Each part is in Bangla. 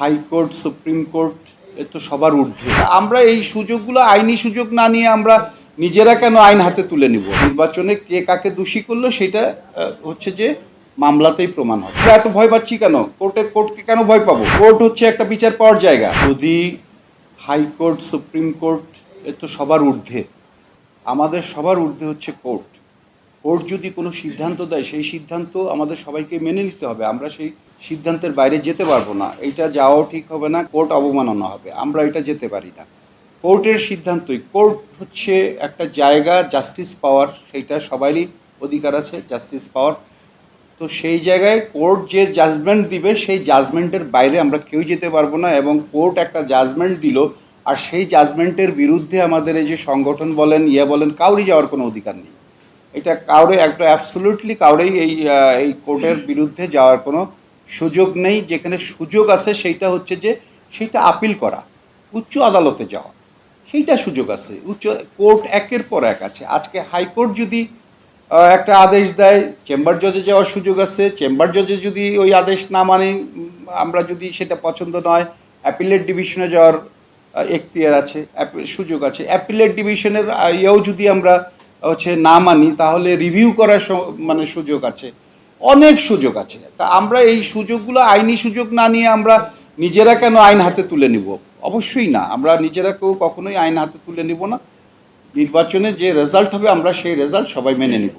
হাইকোর্ট সুপ্রিম কোর্ট, এ তো সবার ঊর্ধ্বে। আমরা এই সুযোগগুলো, আইনি সুযোগ না নিয়ে আমরা নিজেরা কেন আইন হাতে তুলে নিব? নির্বাচনে কে কাকে দোষী করল সেটা হচ্ছে যে মামলাতেই প্রমাণ হবে। এত ভয় পাচ্ছি কেন? কোর্টের কোর্টকে কেন ভয় পাবো? কোর্ট হচ্ছে একটা বিচার পাওয়ার জায়গা। যদি হাইকোর্ট সুপ্রিম কোর্ট, এ তো সবার ঊর্ধ্বে। আমাদের সবার ঊর্ধ্বে হচ্ছে কোর্ট। কোর্ট যদি কোনো সিদ্ধান্ত দেয়, সেই সিদ্ধান্ত আমাদের সবাইকে মেনে নিতে হবে। আমরা সেই সিদ্ধান্তের বাইরে যেতে পারব না। এটা যাওয়াও ঠিক হবে না, কোর্ট অবমাননা হবে। আমরা এটা যেতে পারি না। কোর্টের সিদ্ধান্তই। কোর্ট হচ্ছে একটা জায়গা, জাস্টিস পাওয়ার, সেইটা সবারই অধিকার আছে, জাস্টিস পাওয়ার। তো সেই জায়গায় কোর্ট যে জাজমেন্ট দিবে, সেই জাজমেন্টের বাইরে আমরা কেউ যেতে পারব না এবং কোর্ট একটা জাজমেন্ট দিল আর সেই জাজমেন্টের বিরুদ্ধে আমাদের এই যে সংগঠন বলেন ইয়ে বলেন, কাউরই যাওয়ার কোনো অধিকার নেই। এটা কাউরে, একটা অ্যাবসলুটলি কাউরেই এই এই কোর্টের বিরুদ্ধে যাওয়ার কোনো সুযোগ নেই, যেখানে সুযোগ আছে সেইটা হচ্ছে যে সেইটা আপিল করা, উচ্চ আদালতে যাওয়া, সেইটা সুযোগ আছে। উচ্চ কোর্ট একের পর এক আছে। আজকে হাইকোর্ট যদি একটা আদেশ দেয় চেম্বার জজে যাওয়ার সুযোগ আছে চেম্বার জজে যদি ওই আদেশ না মানে আমরা যদি সেটা পছন্দ নয় অ্যাপিলেট ডিভিশনে যাওয়ার এখতিয়ার আছে সুযোগ আছে। অ্যাপিলেট ডিভিশনের ইয়েও যদি আমরা হচ্ছে না মানি, তাহলে রিভিউ করার মানে সুযোগ আছে। অনেক সুযোগ আছে। তা আমরা এই সুযোগগুলো, আইনি সুযোগ না নিয়ে আমরা নিজেরা কেন আইন হাতে তুলে নিব? অবশ্যই না। আমরা নিজেরা কেউ কখনোই আইন হাতে তুলে নিব না। নির্বাচনে যে রেজাল্ট হবে, আমরা সেই রেজাল্ট সবাই মেনে নিব।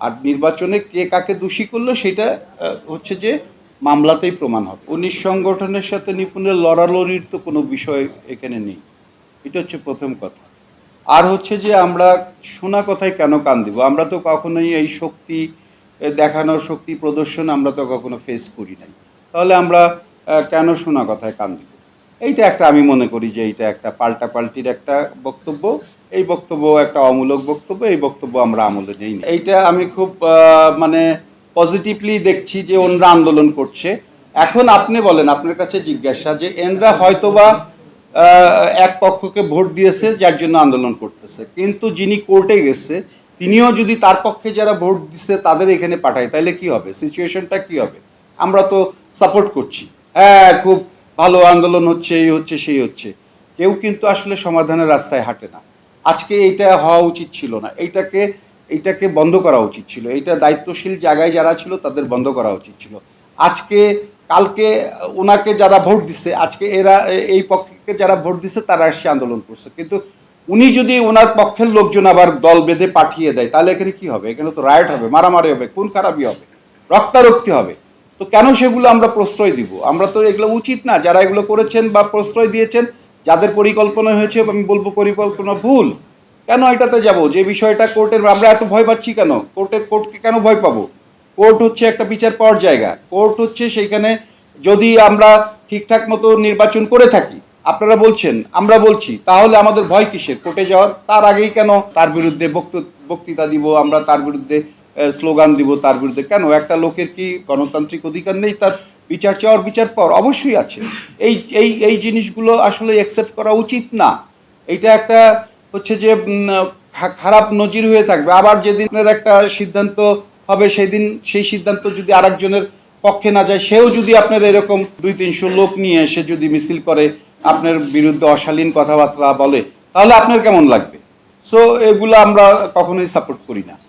আর নির্বাচনে কে কাকে দোষী করল, সেটা হচ্ছে যে মামলাতেই প্রমাণ হবে। উনিশ সংগঠনের সাথে নিপুণের লড়ালড়ির তো কোনো বিষয় এখানে নেই। এটা হচ্ছে প্রথম কথা। আর হচ্ছে যে আমরা শোনা কথায় কেন কান দিব? আমরা তো কখনোই এই শক্তি দেখানো শক্তি প্রদর্শন আমরা তো কখনো ফেস করি নাই। তাহলে আমরা কেন শোনা কথায় কান দিব? এইটা একটা আমি মনে করি যে এইটা একটা পাল্টা পাল্টির একটা বক্তব্য। এই বক্তব্য একটা অমূলক বক্তব্য, এই বক্তব্য আমরা আমলে নেই। এইটা আমি খুব মানে পজিটিভলি দেখছি যে ওনরা আন্দোলন করছে। এখন আপনি বলেন, আপনার কাছে জিজ্ঞাসা যে এনরা হয়তোবা এক পক্ষকে ভোট দিয়েছে, যার জন্য আন্দোলন করতেছে। কিন্তু যিনি কোর্টে গেছে তিনিও যদি তার পক্ষে যারা ভোট দিচ্ছে তাদের এখানে পাঠায় তাহলে কি হবে? সিচুয়েশনটা কি হবে? আমরা তো সাপোর্ট করছি। হ্যাঁ খুব ভালো আন্দোলন হচ্ছে, এই হচ্ছে, সেই হচ্ছে। কেউ কিন্তু আসলে সমাধানের রাস্তায় হাঁটে না। আজকে এইটা হওয়া উচিত ছিল না। এইটাকে এইটাকে বন্ধ করা উচিত ছিল। এইটা দায়িত্বশীল জায়গায় যারা ছিল তাদের বন্ধ করা উচিত ছিল। আজকে, কালকে ওনাকে যারা ভোট দিচ্ছে আজকে এরা এই পক্ষে যারা ভোট দিচ্ছে তারা এসে আন্দোলন করছে। কিন্তু উনি যদি ওনার পক্ষের লোকজন আবার দল বেঁধে পাঠিয়ে দেয়, তাহলে এখানে কি হবে? এখানে তো রায়ট হবে, মারামারি হবে, খুন খারাপই হবে, রক্তারক্তি হবে। তো কেন সেগুলো আমরা প্রশ্রয় দিব? আমরা তো এগুলো উচিত না। যারা এগুলো করেছেন বা প্রশ্রয় দিয়েছেন, যাদের পরিকল্পনা হয়েছে, আমি বলব পরিকল্পনা ভুল। কেন এটাতে যাব? যে বিষয়টা কোর্টের, আমরা এত ভয় পাচ্ছি কেন? কোর্টের কোর্টকে কেন ভয় পাবো? কোর্ট হচ্ছে একটা বিচার পাওয়ার জায়গা। কোর্ট হচ্ছে সেইখানে যদি আমরা ঠিকঠাক মতো নির্বাচন করে থাকি আপনারা বলছেন, আমরা বলছি, তাহলে আমাদের ভয় কিসের? কোর্টে যাওয়ার? তার আগেই কেন তার বিরুদ্ধে বক্ত- বক্তৃতা দিব, আমরা তার বিরুদ্ধে স্লোগান দিব, তার বিরুদ্ধে? কেন? একটা লোকের কি গণতান্ত্রিক অধিকার নেই? তার বিচার চাওয়ার বিচার পাওয়ার অবশ্যই আছে। এই এই এই জিনিসগুলো আসলে অ্যাকসেপ্ট করা উচিত না। এইটা একটা হচ্ছে যে খারাপ নজির হয়ে থাকবে। আবার যেদিনের একটা সিদ্ধান্ত হবে, সেদিন সেই সিদ্ধান্ত যদি আরেকজনের পক্ষে না যায়, সেও যদি আপনার এরকম দুই তিনশো লোক নিয়ে এসে যদি মিছিল করে আপনার বিরুদ্ধে অশালীন কথাবার্তা বলে, তাহলে আপনার কেমন লাগবে? সো এগুলো আমরা কখনোই সাপোর্ট করি না।